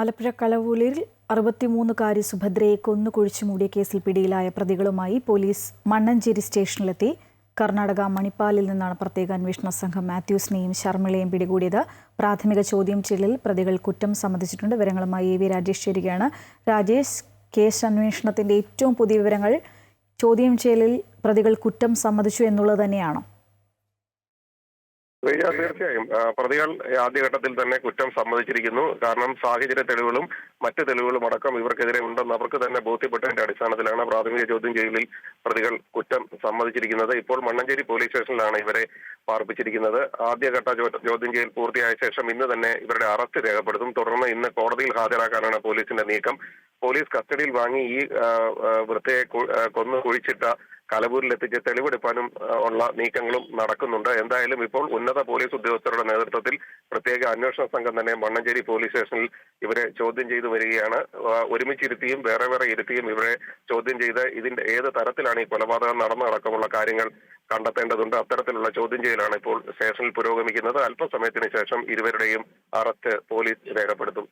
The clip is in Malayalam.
ആലപ്പുഴ കളവൂലിൽ അറുപത്തിമൂന്നുകാരി സുഭദ്രയെ കൊന്നു കുഴിച്ചു മൂടിയ കേസിൽ പിടിയിലായ പ്രതികളുമായി പോലീസ് മണ്ണഞ്ചേരി സ്റ്റേഷനിലെത്തി. കർണാടക മണിപ്പാലിൽ നിന്നാണ് പ്രത്യേക അന്വേഷണ സംഘം മാത്യൂസിനെയും ശർമിളയെയും പിടികൂടിയത്. പ്രാഥമിക ചോദ്യം ചെയ്യലിൽ പ്രതികൾ കുറ്റം സമ്മതിച്ചിട്ടുണ്ട്. വിവരങ്ങളുമായി എ വി രാജേഷ് ചേരുകയാണ്. രാജേഷ് കേസ് അന്വേഷണത്തിന്റെ ഏറ്റവും പുതിയ വിവരങ്ങൾ ചോദ്യം ചെയ്യലിൽ പ്രതികൾ കുറ്റം സമ്മതിച്ചു എന്നുള്ളത് തന്നെയാണോ. റിയ, തീർച്ചയായും. പ്രതികൾ ആദ്യഘട്ടത്തിൽ തന്നെ കുറ്റം സമ്മതിച്ചിരിക്കുന്നു. കാരണം സാഹചര്യ തെളിവുകളും മറ്റ് തെളിവുകളും അടക്കം ഇവർക്കെതിരെ ഉണ്ടെന്ന് അവർക്ക് തന്നെ ബോധ്യപ്പെട്ടതിന്റെ അടിസ്ഥാനത്തിലാണ് പ്രാഥമിക ചോദ്യം ചെയ്യലിൽ പ്രതികൾ കുറ്റം സമ്മതിച്ചിരിക്കുന്നത്. ഇപ്പോൾ മണ്ണഞ്ചേരി പോലീസ് സ്റ്റേഷനിലാണ് ഇവരെ പാർപ്പിച്ചിരിക്കുന്നത്. ആദ്യഘട്ട ചോദ്യം ചെയ്യൽ പൂർത്തിയായ ശേഷം ഇന്ന് തന്നെ ഇവരുടെ അറസ്റ്റ് രേഖപ്പെടുത്തും. തുടർന്ന് ഇന്ന് കോടതിയിൽ ഹാജരാക്കാനാണ് പോലീസിന്റെ നീക്കം. പോലീസ് കസ്റ്റഡിയിൽ വാങ്ങി ഈ ആ, കൊന്നു കുഴിച്ചിട്ട കലവൂരിൽ എത്തിച്ച് തെളിവെടുപ്പാനും ഉള്ള നീക്കങ്ങളും നടക്കുന്നുണ്ട്. എന്തായാലും ഇപ്പോൾ ഉന്നത പോലീസ് ഉദ്യോഗസ്ഥരുടെ നേതൃത്വത്തിൽ പ്രത്യേക അന്വേഷണ സംഘം തന്നെ മണ്ണഞ്ചേരി പോലീസ് സ്റ്റേഷനിൽ ഇവരെ ചോദ്യം ചെയ്തു വരികയാണ്. ഒരുമിച്ചിരുത്തിയും വേറെ വേറെ ഇരുത്തിയും ഇവരെ ചോദ്യം ചെയ്ത് ഇതിന്റെ ഏത് തരത്തിലാണ് ഈ കൊലപാതകം നടന്നതടക്കമുള്ള കാര്യങ്ങൾ കണ്ടെത്തേണ്ടതുണ്ട്. അത്തരത്തിലുള്ള ചോദ്യം ചെയ്യലാണ് ഇപ്പോൾ സ്റ്റേഷനിൽ പുരോഗമിക്കുന്നത്. അല്പസമയത്തിന് ശേഷം ഇരുവരുടെയും അറസ്റ്റ് പോലീസ് രേഖപ്പെടുത്തും.